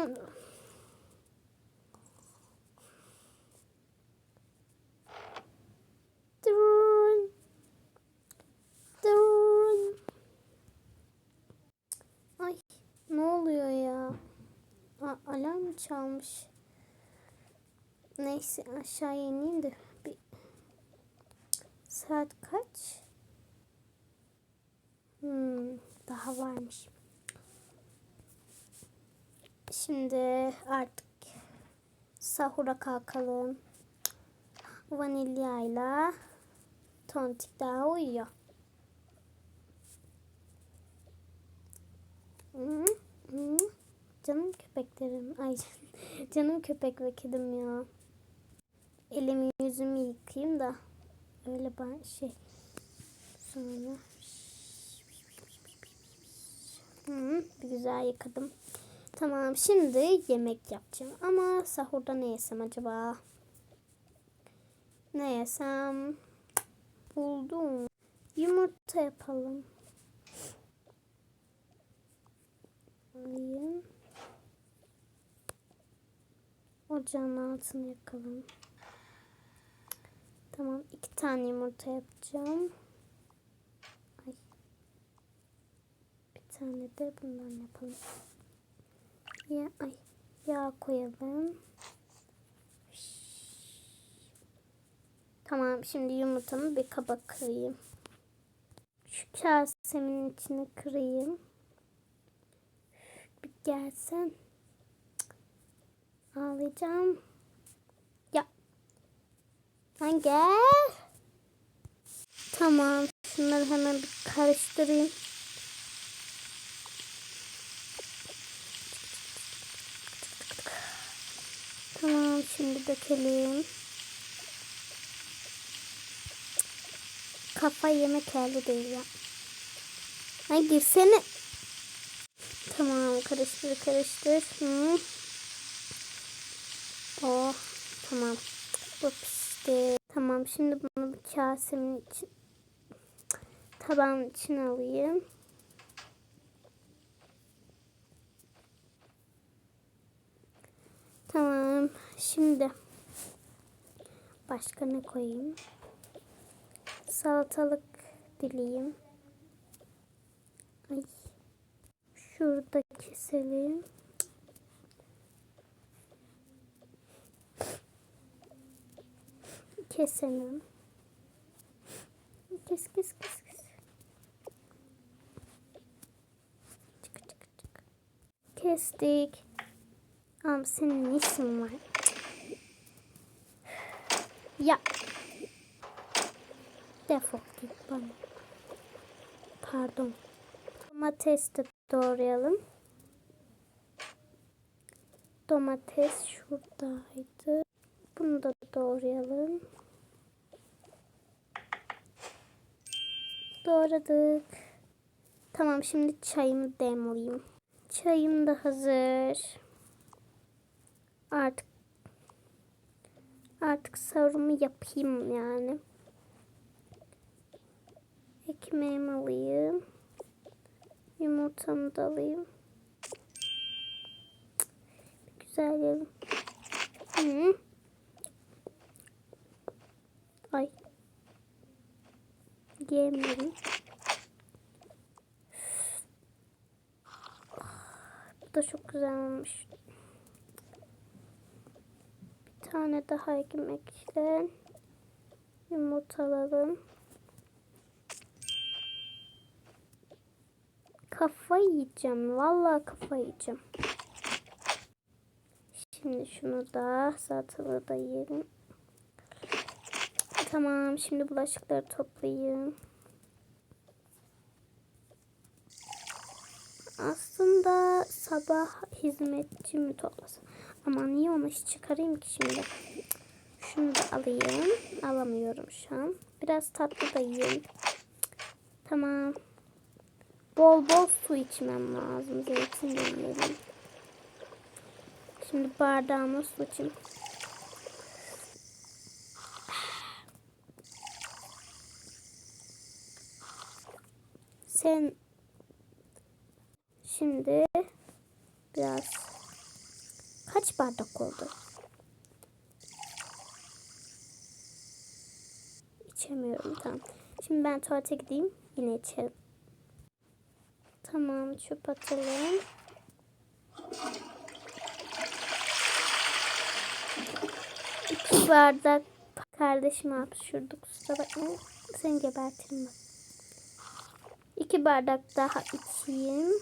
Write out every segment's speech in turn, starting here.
Durun. Durun. Durun. Ay ne oluyor ya? A alarm çalmış. Neyse aşağı ineyim de bir saat kaç? Hmm, daha varmış. Şimdi artık sahura kalkalım. Vanilyayla tontik daha uyuyor. Canım köpeklerim. Ay canım köpek ve kedim ya. Elimi yüzümü yıkayayım da öyle ben şey sonra bir güzel yıkadım. Tamam şimdi yemek yapacağım. Ama sahurda ne yesem acaba? Ne yesem? Buldum. Yumurta yapalım. Alayım. Ocağın altını yakalım. Tamam iki tane yumurta yapacağım. Ay. Bir tane de bundan yapalım. Ya, ay, yağ koyalım. Tamam şimdi yumurtamı bir kaba kırayım. Şu kasemin içine kırayım. Bir gelsen. Ağlayacağım. Ya. Lan gel. Tamam. Şunları hemen bir karıştırayım. Tamam şimdi dökelim. Kafa yemek elde değil ya. Ay girsene. Tamam karıştır karıştır. Hı. Oh tamam. Bu. Tamam şimdi bunu bir kasemin için tabağın içine alayım. Tamam. Şimdi başka ne koyayım? Salatalık dileyim. Ay. Şurada keselim. Kesemem. Kes kes kes kes. Çık çık çık. Kestik. Ama senin ne işin var? Ya. Defol git bana. Pardon. Domates de doğrayalım. Domates şuradaydı. Bunu da doğrayalım. Doğradık. Tamam şimdi çayımı demleyeyim. Çayım da hazır. Artık artık sarumu yapayım yani. Ekmeğimi alayım. Yumurtamı da alayım. Güzel yiyelim. Hı. Ay. Yemiyorum. Bu da çok güzel olmuş. Tane daha ekmekle yumurtalalım. Kafa yiyeceğim. Vallahi kafa yiyeceğim. Şimdi şunu da salatalığı da yiyelim. Tamam. Şimdi bulaşıkları toplayayım. Aslında sabah hizmetçi mi toplasam? Ama niye onu hiç çıkarayım ki şimdi? Şunu da alayım. Alamıyorum şu an. Biraz tatlı da yiyeyim. Tamam. Bol bol su içmem lazım. Zeytin de. Şimdi bardağıma su içeyim. Sen şimdi biraz Kaç bardak oldu? İçemiyorum tamam. Şimdi ben tuvalete gideyim. Yine içerim. Tamam çöp atalım. İki bardak kardeşime hapşurduk. Kusura bakma. Seni gebertirim bak. İki bardak daha içeyim.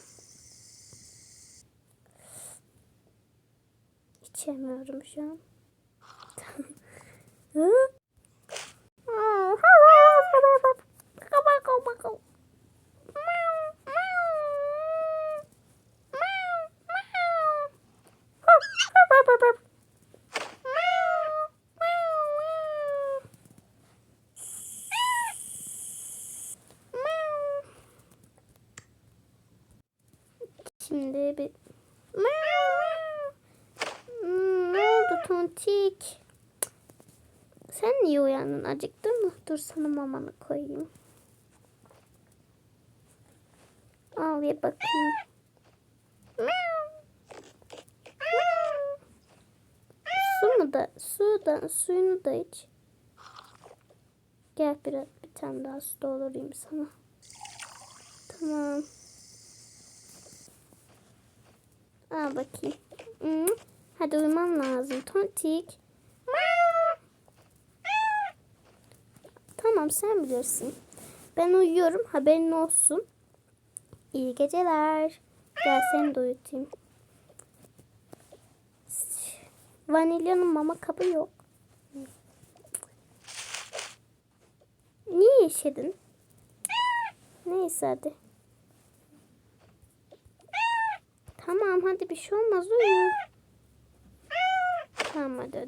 İçemiyorum şu an. Şimdi bir Oldu tontik? Sen niye uyandın? Acıktın mı? Dur sana mamanı koyayım. Al ye bakayım. Su mu da? Su da, suyunu da iç. Gel biraz bir tane daha su doldurayım sana. Tamam. Al bakayım. Hadi uyuman lazım. Tontik. Tamam sen bilirsin. Ben uyuyorum. Haberin olsun. İyi geceler. Gel seni de uyutayım. Vanilyanın mama kabı yok. Niye yeşedin? Neyse hadi. Tamam hadi bir şey olmaz uyu. Tamam hadi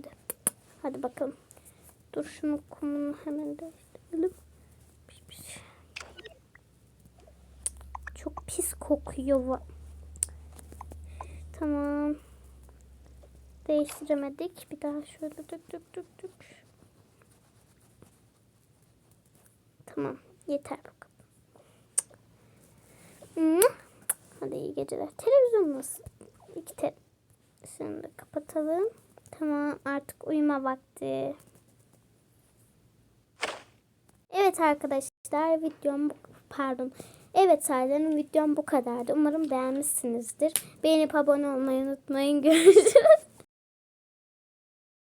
hadi. Bakalım. Dur şunu kumunu hemen değiştirelim. Çok pis kokuyor. Tamam. Değiştiremedik. Bir daha şöyle dök dök dök dök. Tamam. Yeter bakalım. Mwah. Hadi iyi geceler. Televizyon nasıl? İki te Şunu da kapatalım. Tamam artık uyuma vakti. Evet arkadaşlar videom bu pardon. Evet Sardar'ın videom bu kadardı. Umarım beğenmişsinizdir. Beğenip abone olmayı unutmayın. Görüşürüz.